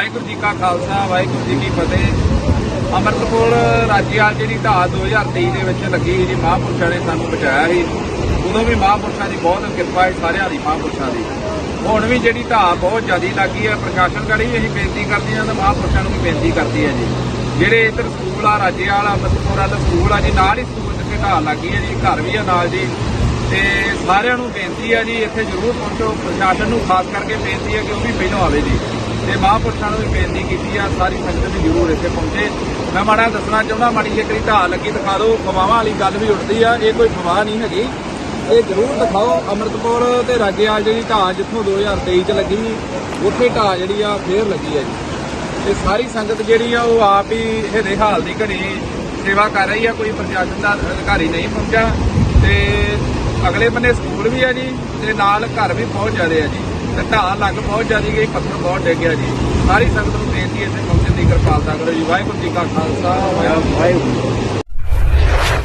ਵਾਹਿਗੁਰੂ ਜੀ ਕਾ ਖਾਲਸਾ, ਵਾਹਿਗੁਰੂ ਜੀ ਕੀ ਫਤਿਹ। ਅੰਮ੍ਰਿਤਪੁਰ ਰਾਜਿਆਲ ਜਿਹੜੀ ਢਾਹ 2023 ਦੇ ਵਿੱਚ ਲੱਗੀ ਸੀ ਜੀ, ਮਹਾਂਪੁਰਸ਼ਾਂ ਨੇ ਸਾਨੂੰ ਬਚਾਇਆ ਸੀ। ਉਦੋਂ ਵੀ ਮਹਾਂਪੁਰਸ਼ਾਂ ਦੀ ਬਹੁਤ ਕਿਰਪਾ ਹੈ ਸਾਰਿਆਂ ਦੀ ਮਹਾਂਪੁਰਸ਼ਾਂ ਦੀ। ਹੁਣ ਵੀ ਜਿਹੜੀ ਢਾਹ ਬਹੁਤ ਜ਼ਿਆਦੀ ਲੱਗੀ ਹੈ ਪ੍ਰਸ਼ਾਸਨ ਕਰੀ ਵੀ ਅਸੀਂ ਬੇਨਤੀ ਕਰਦੇ ਹਾਂ ਤੇ ਮਹਾਂਪੁਰਸ਼ਾਂ ਨੂੰ ਵੀ ਬੇਨਤੀ ਕਰਦੀ ਹੈ ਜੀ। ਜਿਹੜੇ ਇੱਧਰ ਸਕੂਲ ਆ ਰਾਜੇਵਾਲ ਅੰਮ੍ਰਿਤਪੁਰ ਵਾਲਾ ਸਕੂਲ ਆ, ਜੀ, ਨਾਲ ਹੀ ਸਕੂਲ ਜਿੱਥੇ ਢਾਹ ਲੱਗੀ ਹੈ ਜੀ, ਘਰ ਵੀ ਆ ਨਾਲ ਜੀ। ਤੇ ਸਾਰਿਆਂ ਨੂੰ ਬੇਨਤੀ ਹੈ ਜੀ, ਇੱਥੇ ਜ਼ਰੂਰ ਪਹੁੰਚੋ, ਪ੍ਰਸ਼ਾਸਨ ਨੂੰ ਖਾਸ ਕਰਕੇ ਬੇਨਤੀ ਹੈ ਕਿ ਉਹ ਵੀ ਪਹਿਲਾਂ ਆਵੇ ਜੀ। ਤੇ ਮਹਾਂਪੁਰਸ਼ਾਂ ਨੂੰ ਵੀ ਬੇਨਤੀ ਕੀਤੀ ਆ, ਸਾਰੀ ਸੰਗਤ ਵੀ ਜ਼ਰੂਰ ਇੱਥੇ ਪਹੁੰਚੇ। ਮੈਂ ਮਾੜਾ ਦੱਸਣਾ ਚਾਹੁੰਦਾ, ਮਾੜੀ ਜਿਹੀ ਕਰੀ ਢਾਹ ਲੱਗੀ, ਦਿਖਾ ਦਿਓ ਫਵਾਹਾਂ ਵਾਲੀ ਗੱਲ ਵੀ ਉੱਠਦੀ ਆ, ਇਹ ਕੋਈ ਫਵਾਹ ਨਹੀਂ ਹੈਗੀ। ਇਹ ਜ਼ਰੂਰ ਦਿਖਾਓ ਅੰਮ੍ਰਿਤਪੁਰ ਤੇ ਰਾਜੇਵਾਲ ਜਿਹੜੀ ਢਾਹ ਜਿੱਥੋਂ 2023 ਚ ਲੱਗੀ, ਉੱਥੇ ਢਾਹ ਜਿਹੜੀ ਆ, ਫੇਰ ਲੱਗੀ ਹੈ ਜੀ। ਤੇ ਸਾਰੀ ਸੰਗਤ ਜਿਹੜੀ ਆ, ਉਹ ਆਪ ਹੀ ਇਹਦੇ ਹਾਲ ਦੀ ਘੜੀ ਸੇਵਾ ਕਰ ਰਹੀ ਆ, ਕੋਈ ਪ੍ਰਸ਼ਾਸਨ ਦਾ ਅਧਿਕਾਰੀ ਨਹੀਂ ਪਹੁੰਚਾ ਤੇ ਅਗਲੇ ਬੰਨੇ ਸਕੂਲ ਵੀ ਆ ਜੀ, ਤੇ ਨਾਲ ਘਰ ਵੀ ਬਹੁਤ ਜ਼ਿਆਦੇ ਆ ਜੀ। ਤੇ ਢਾਹ ਲੱਗ ਬਹੁਤ ਜ਼ਿਆਦੀ ਗਈ ਪੱਥਰ ਬਹੁਤ ਡਿੱਗ ਗਿਆ ਜੀ। ਸਾਰੀ ਸੰਗਤ ਨੂੰ ਬੇਨਤੀ ਹੈ, ਇੱਥੇ ਪਹੁੰਚਣ ਦੀ ਕਿਰਪਾਲਤਾ ਕਰੋ ਜੀ। ਵਾਹਿਗੁਰੂ ਜੀ ਕਾ ਖਾਲਸਾ, ਵਾਹਿਗੁਰੂ ਵਾਹਿਗੁਰੂ